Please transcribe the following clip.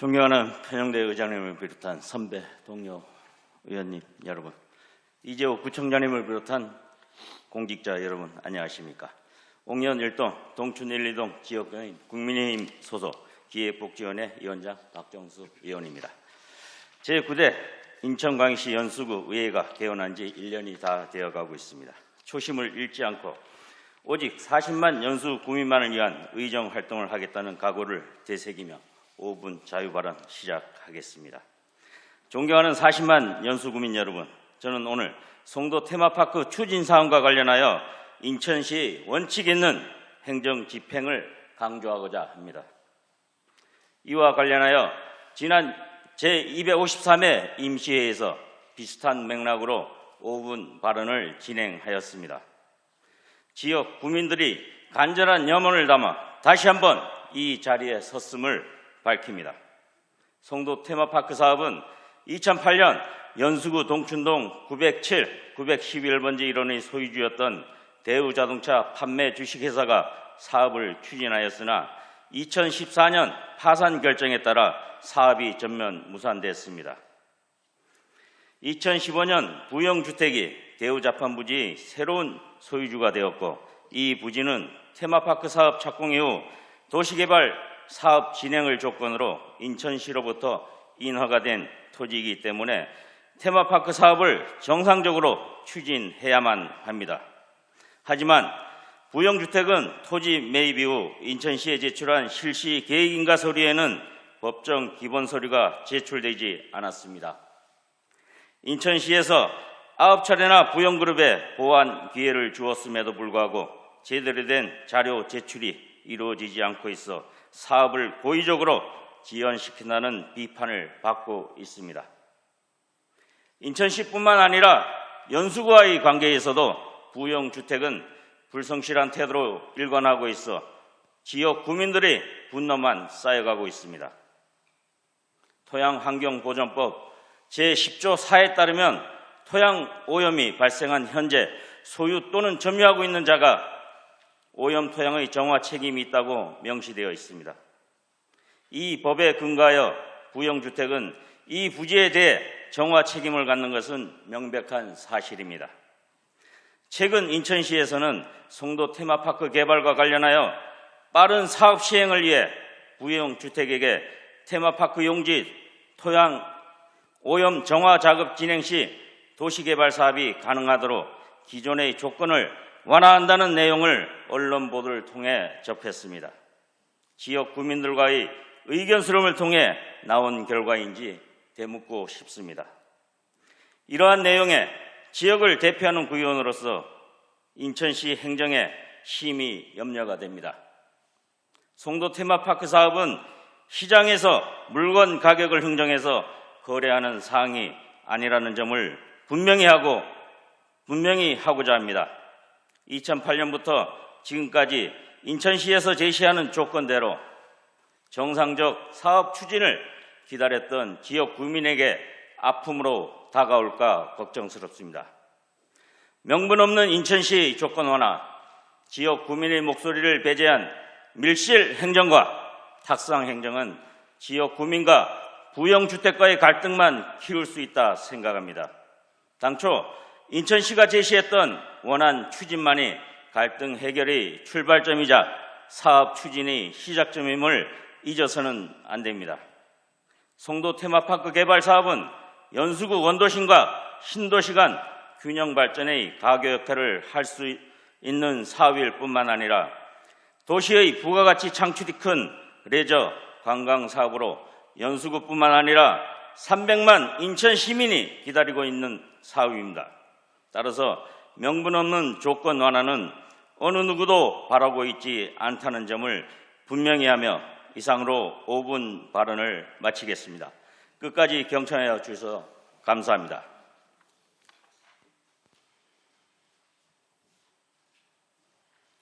존경하는 편영대 의장님을 비롯한 선배 동료 의원님 여러분, 이재호 구청장님을 비롯한 공직자 여러분 안녕하십니까? 옥년 일동 동춘 1, 2동 지역의 국민의힘 소속 기획복지원의 위원장 박정수 의원입니다. 제9대 인천광역시 연수구 의회가 개원한 지 1년이 다 되어가고 있습니다. 초심을 잃지 않고 오직 40만 연수 구민만을 위한 의정 활동을 하겠다는 각오를 되새기며 5분 자유 발언 시작하겠습니다. 존경하는 40만 연수 구민 여러분, 저는 오늘 송도 테마파크 추진 사항과 관련하여 인천시 원칙 있는 행정 집행을 강조하고자 합니다. 이와 관련하여 지난 제253회 임시회에서 비슷한 맥락으로 5분 발언을 진행하였습니다. 지역 구민들이 간절한 염원을 담아 다시 한번 이 자리에 섰음을 밝힙니다. 송도 테마파크 사업은 2008년 연수구 동춘동 907, 911번지 일원의 소유주였던 대우자동차 판매 주식회사가 사업을 추진하였으나 2014년 파산 결정에 따라 사업이 전면 무산됐습니다. 2015년 부영주택이 대우자판부지 새로운 소유주가 되었고 이 부지는 테마파크 사업 착공 이후 도시개발 사업 진행을 조건으로 인천시로부터 인허가 된 토지이기 때문에 테마파크 사업을 정상적으로 추진해야만 합니다. 하지만 부영주택은 토지 매입 이후 인천시에 제출한 실시 계획인가 서류에는 법정 기본 서류가 제출되지 않았습니다. 인천시에서 아홉 차례나 부영그룹에 보완 기회를 주었음에도 불구하고 제대로 된 자료 제출이 이루어지지 않고 있어 사업을 고의적으로 지연시킨다는 비판을 받고 있습니다. 인천시뿐만 아니라 연수구와의 관계에서도 부영주택은 불성실한 태도로 일관하고 있어 지역 구민들의 분노만 쌓여가고 있습니다. 토양환경보전법 제10조 4에 따르면 토양 오염이 발생한 현재 소유 또는 점유하고 있는 자가 오염 토양의 정화 책임이 있다고 명시되어 있습니다. 이 법에 근거하여 부영주택은 이 부지에 대해 정화 책임을 갖는 것은 명백한 사실입니다. 최근 인천시에서는 송도 테마파크 개발과 관련하여 빠른 사업 시행을 위해 부영 주택에게 테마파크 용지 토양 오염 정화 작업 진행 시 도시개발 사업이 가능하도록 기존의 조건을 완화한다는 내용을 언론 보도를 통해 접했습니다. 지역 구민들과의 의견 수렴을 통해 나온 결과인지 되묻고 싶습니다. 이러한 내용에 지역을 대표하는 구의원으로서 인천시 행정에 심히 염려가 됩니다. 송도 테마파크 사업은 시장에서 물건 가격을 흥정해서 거래하는 사항이 아니라는 점을 분명히 하고 분명히 하고자 합니다. 2008년부터 지금까지 인천시에서 제시하는 조건대로 정상적 사업 추진을 기다렸던 지역 구민에게 아픔으로 다가올까 걱정스럽습니다. 명분 없는 인천시 조건 완화, 지역 구민의 목소리를 배제한 밀실 행정과 탁상 행정은 지역 구민과 부영주택과의 갈등만 키울 수 있다 생각합니다. 당초 인천시가 제시했던 원안 추진만이 갈등 해결의 출발점이자 사업 추진의 시작점임을 잊어서는 안 됩니다. 송도 테마파크 개발 사업은 연수구 원도심과 신도시 간 균형 발전의 가교 역할을 할 수 있는 사업일 뿐만 아니라 도시의 부가가치 창출이 큰 레저 관광 사업으로 연수구뿐만 아니라 300만 인천 시민이 기다리고 있는 사업입니다. 따라서 명분 없는 조건 완화는 어느 누구도 바라고 있지 않다는 점을 분명히 하며 이상으로 5분 발언을 마치겠습니다. 끝까지 경청하여 주셔서 감사합니다.